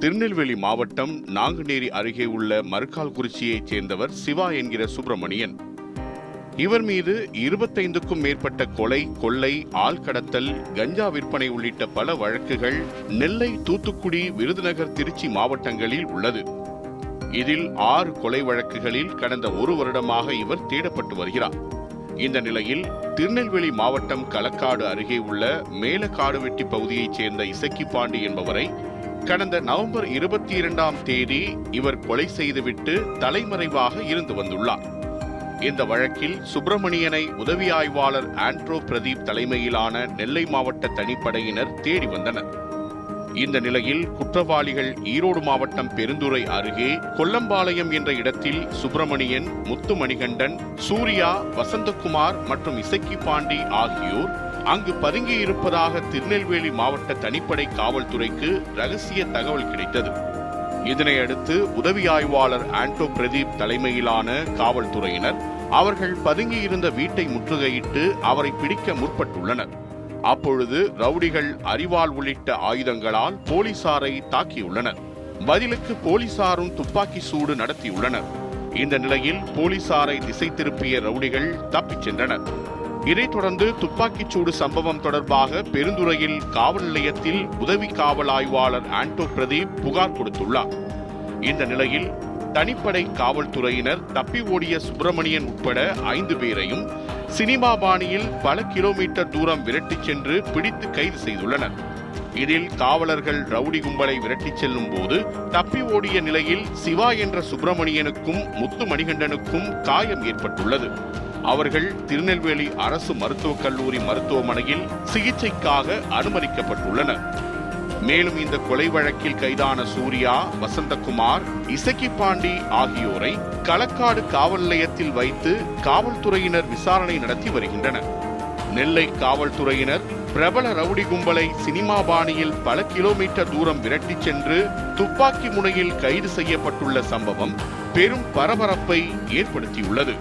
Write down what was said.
திருநெல்வேலி மாவட்டம் நாங்குநேரி அருகே உள்ள மறுக்கால்குறிச்சியைச் சேர்ந்தவர் சிவா என்கிற சுப்பிரமணியன். இவர் மீது இருபத்தைந்துக்கும் மேற்பட்ட கொலை கொள்ளை ஆள்கடத்தல் கஞ்சா விற்பனை உள்ளிட்ட பல வழக்குகள் நெல்லை தூத்துக்குடி விருதுநகர் திருச்சி மாவட்டங்களில் உள்ளது. இதில் ஆறு கொலை வழக்குகளில் கடந்த ஒரு வருடமாக இவர் தேடப்பட்டு வருகிறார். இந்த நிலையில் திருநெல்வேலி மாவட்டம் களக்காடு அருகே உள்ள மேலக்காடுவெட்டி பகுதியைச் சேர்ந்த இசக்கி பாண்டி என்பவரை கடந்த நவம்பர் இருபத்தி இரண்டாம் தேதி இவர் கொலை செய்துவிட்டு தலைமறைவாக இருந்து வந்துள்ளார். இந்த வழக்கில் சுப்பிரமணியனை உதவி ஆய்வாளர் ஆண்ட்ரோ பிரதீப் தலைமையிலான நெல்லை மாவட்ட தனிப்படையினர் தேடி வந்தனர். இந்த நிலையில் குற்றவாளிகள் ஈரோடு மாவட்டம் பெருந்துறை அருகே கொல்லம்பாளையம் என்ற இடத்தில் சுப்பிரமணியன் முத்துமணிகண்டன் சூர்யா வசந்தகுமார் மற்றும் இசக்கி பாண்டி ஆகியோர் அங்கு பதுங்கி இருப்பதாக திருநெல்வேலி மாவட்ட தனிப்படை காவல்துறைக்கு ரகசிய தகவல் கிடைத்தது. இதனையடுத்து உதவி ஆய்வாளர் ஆண்டோ பிரதீப் தலைமையிலான காவல்துறையினர் அவர்கள் பதுங்கியிருந்த வீட்டை முற்றுகையிட்டு அவரை பிடிக்க முற்பட்டுள்ளனர். அப்பொழுது ரவுடிகள் அரிவாள் உள்ளிட்ட ஆயுதங்களால் போலீசாரை தாக்கியுள்ளனர். பதிலுக்கு போலீசாரும் துப்பாக்கி சூடு நடத்தியுள்ளனர். இந்த நிலையில் போலீசாரை திசை திருப்பிய ரவுடிகள் தப்பிச் சென்றனர். இதைத் தொடர்ந்து துப்பாக்கிச் சூடு சம்பவம் தொடர்பாக பெருந்துறையில் காவல் நிலையத்தில் உதவி காவல் ஆய்வாளர் ஆண்டோ பிரதீப் புகார் கொடுத்துள்ளார். இந்த நிலையில் தனிப்படை காவல்துறையினர் தப்பி ஓடிய சுப்பிரமணியன் உட்பட ஐந்து பேரையும் சினிமா பாணியில் பல கிலோமீட்டர் தூரம் விரட்டிச் சென்று பிடித்து கைது செய்துள்ளனர். இதில் காவலர்கள் ரவுடி கும்பலை விரட்டிச் செல்லும் போது தப்பி ஓடிய நிலையில் சிவா என்ற சுப்பிரமணியனுக்கும் முத்து மணிகண்டனுக்கும் காயம் ஏற்பட்டுள்ளது. அவர்கள் திருநெல்வேலி அரசு மருத்துவக் கல்லூரி மருத்துவமனையில் சிகிச்சைக்காக அனுமதிக்கப்பட்டுள்ளனர். மேலும் இந்த கொலை வழக்கில் கைதான சூர்யா வசந்தகுமார் இசக்கி பாண்டி ஆகியோரை களக்காடு காவல் நிலையத்தில் வைத்து காவல்துறையினர் விசாரணை நடத்தி வருகின்றனர். நெல்லை காவல்துறையினர் பிரபல ரவுடி கும்பலை சினிமா பாணியில் பல கிலோமீட்டர் தூரம் விரட்டிச் சென்று துப்பாக்கி முனையில் கைது செய்யப்பட்டுள்ள சம்பவம் பெரும் பரபரப்பை ஏற்படுத்தியுள்ளது.